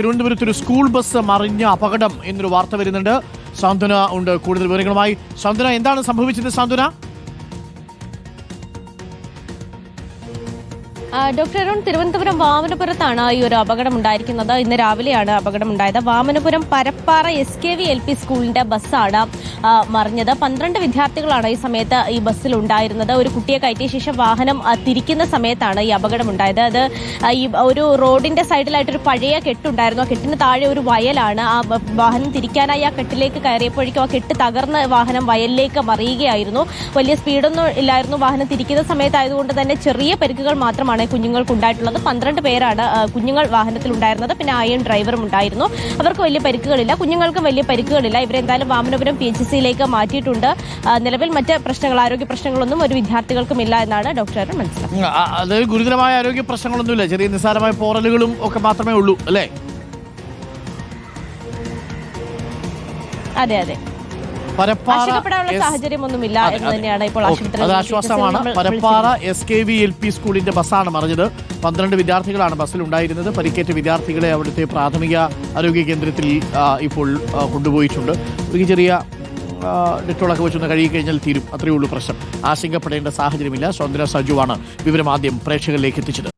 തിരുവനന്തപുരത്ത് ഒരു school bus മറിഞ്ഞ അപകടം എന്നൊരു വാർത്ത വരുന്നുണ്ട്. സാന്ത്വന ഉണ്ട്. കൂടുതൽ വിവരങ്ങളുമായി സാന്ത്വന എന്താണ് സംഭവിച്ചത് സാന്ത്വന ഡോക്ടർ അരുൺ തിരുവനന്തപുരം വാമനപുരത്താണ് ഈ ഒരു അപകടം ഉണ്ടായിരിക്കുന്നത് ഇന്ന് രാവിലെയാണ് അപകടം ഉണ്ടായത് Vamanapuram Parappara S K V L P സ്കൂളിന്റെ ബസ്സാണ് മറിഞ്ഞത്. പന്ത്രണ്ട് വിദ്യാർത്ഥികളാണ് ഈ സമയത്ത് ഈ ബസ്സിൽ ഉണ്ടായിരുന്നത്. ഒരു കുട്ടിയെ കയറ്റിയ ശേഷം വാഹനം തിരിക്കുന്ന സമയത്താണ് ഈ അപകടം ഉണ്ടായത് അത് ഈ ഒരു റോഡിന്റെ സൈഡിലായിട്ട് ഒരു പഴയ കെട്ടുണ്ടായിരുന്നു. ആ കെട്ടിന് താഴെ ഒരു വയലാണ്. ആ വാഹനം തിരിക്കാനായി ആ കെട്ടിലേക്ക് കയറിയപ്പോഴേക്കും ആ കെട്ട് തകർന്ന് വാഹനം വയലിലേക്ക് മറിയുകയായിരുന്നു. വലിയ സ്പീഡൊന്നും ഇല്ലായിരുന്നു. വാഹനം തിരിക്കുന്ന സമയത്തായതുകൊണ്ട് തന്നെ ചെറിയ പരിക്കുകൾ മാത്രമാണ് കുഞ്ഞുങ്ങൾക്ക് ഉണ്ടായിട്ടുള്ളത്. പന്ത്രണ്ട് പേരാണ് കുഞ്ഞുങ്ങൾ വാഹനത്തിൽ ഉണ്ടായിരുന്നത്. പിന്നെ ആയും ഡ്രൈവറും ഉണ്ടായിരുന്നു. അവർക്ക് വലിയ പരിക്കുകളില്ല. കുഞ്ഞുങ്ങൾക്കും വലിയ പരിക്കുകളില്ല. ഇവരെന്തായാലും വാമനപുരം പി എച്ച് സിയിലേക്ക് മാറ്റിയിട്ടുണ്ട്. നിലവിൽ മറ്റ് പ്രശ്നങ്ങൾ ആരോഗ്യ പ്രശ്നങ്ങളൊന്നും ഒരു വിദ്യാർത്ഥികൾക്കും ഇല്ല എന്നാണ് ഡോക്ടർ മനസ്സിലാക്കുന്നത്. അത് ഗുരുതരമായ ആരോഗ്യ പ്രശ്നങ്ങളൊന്നുമില്ല. ചെറിയ നിസ്സാരമായ പോറലുകളും ഒക്കെ മാത്രമേ ഉള്ളൂ അല്ലേ? അതെ അതെ. സാഹചര്യമൊന്നുമില്ല എന്ന് തന്നെയാണ് ഇപ്പോൾ അത് ആശ്വാസമാണ്. Parappara S K V L P സ്കൂളിന്റെ ബസ്സാണ് മറിഞ്ഞത്. പന്ത്രണ്ട് വിദ്യാർത്ഥികളാണ് ബസ്സിൽ ഉണ്ടായിരുന്നത്. പരിക്കേറ്റ വിദ്യാർത്ഥികളെ അവിടുത്തെ പ്രാഥമിക ആരോഗ്യ കേന്ദ്രത്തിൽ ഇപ്പോൾ കൊണ്ടുപോയിട്ടുണ്ട്. ഒരു ചെറിയ ഡെറ്റോളൊക്കെ വെച്ചൊന്ന് കഴുകി കഴിഞ്ഞാൽ തീരും. അത്രയേ ഉള്ളൂ പ്രശ്നം. ആശങ്കപ്പെടേണ്ട സാഹചര്യമില്ല. സ്വന്തം സജുവാണ് വിവരം ആദ്യം പ്രേക്ഷകരിലേക്ക് എത്തിച്ചത്.